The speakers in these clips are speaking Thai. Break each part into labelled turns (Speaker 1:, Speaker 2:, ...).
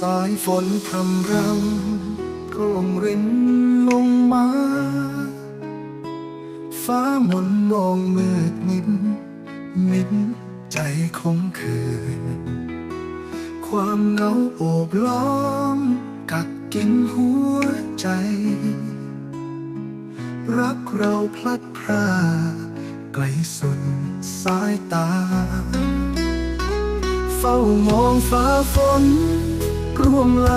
Speaker 1: สายฝนพรำรำร่วงรินลงมา ฟ้ามนมองมืดมิดมิดใจคงคืน ความเหงาโอบล้อม กัดกินหัวใจ รักเราพลัดพรากไกลสุดสายตา เฝ้ามองฟ้าฝน ร่วงไหล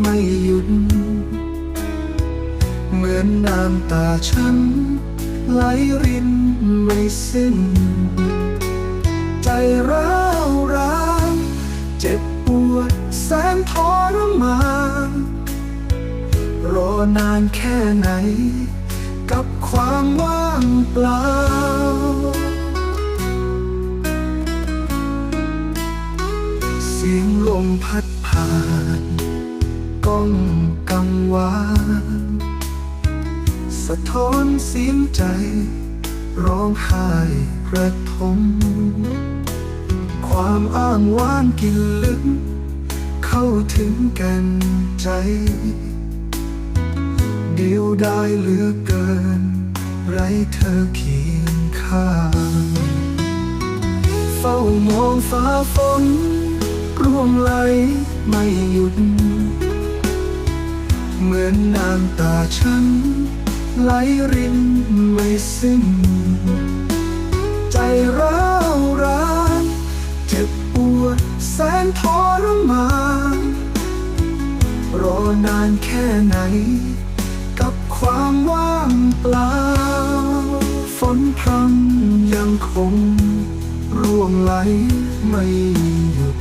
Speaker 1: ไม่หยุด เหมือนน้ำตาฉัน ไหลรินไม่สิ้น ใจร้าวรานเจ็บปวดแสนทรมานรอนานแค่ไหน กับความว่างเปล่าเสียงลมพัดานก้องกังวานสะท้อนเสียงใจ ร้องไห้ระทมความอ้างว้างกินลึก เข้าถึงแกันใจ เดียวได้เหลือเกิน ไรเธอเคียงข้างเฝ้ามองฟ้าฝนร่วงไหล ไม่หยุด เหมือนน้ำตาฉัน ไหลรินไม่สิ้น ใจร้าวรานเจ็บปวดแสนทรมานรอนานแค่ไหน กับความว่างเปล่า ฝนพรำยังคง ร่วงไหลไม่หยุด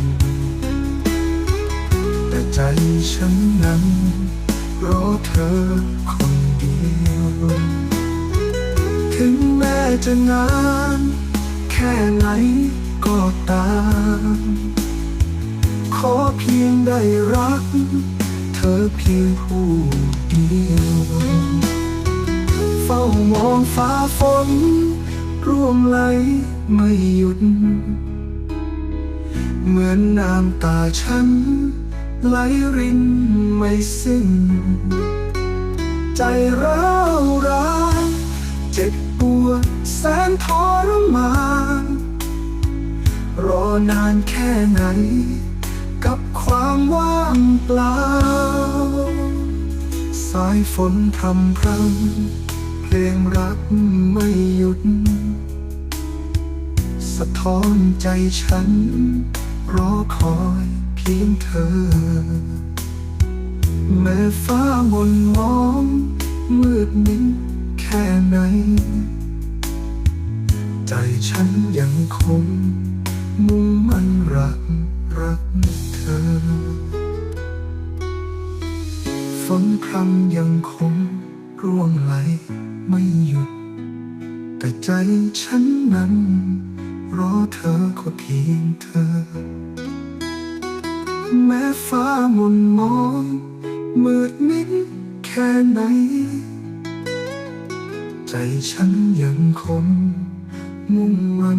Speaker 1: แต่ใจฉันนั้นรอเธอคนเดียวถึงแม้จะนานแค่ไหนก็ตาม ขอเพียงได้รัก เธอเพียงผู้เดียวเฝ้ามองฟ้าฝน ร่วงไหลไม่หยุด เหมือนน้ำตาฉัน ไหลรินไม่สิ้น ใจร้าวร้านเจ็บปวดแสนทรมาน รอนานแค่ไหน กับความว่างเปล่า สายฝนพรำพรำเพลงรักไม่หยุด สะท้อนใจฉันรอคอย เพียงเธอ แม้ฟ้ามนมองมืดมิดแค่ไหน ใจฉันยังคง มุ่งมั่นรักรักเธอฝนพรำยังคงร่วงไหลไม่หยุด แต่ใจฉันนั้น รอเธอก็เพียงเธอ แม้ฟ้ามนมอง มืดมิดแค่ไหน ใจฉันยังคงมุ่งมัน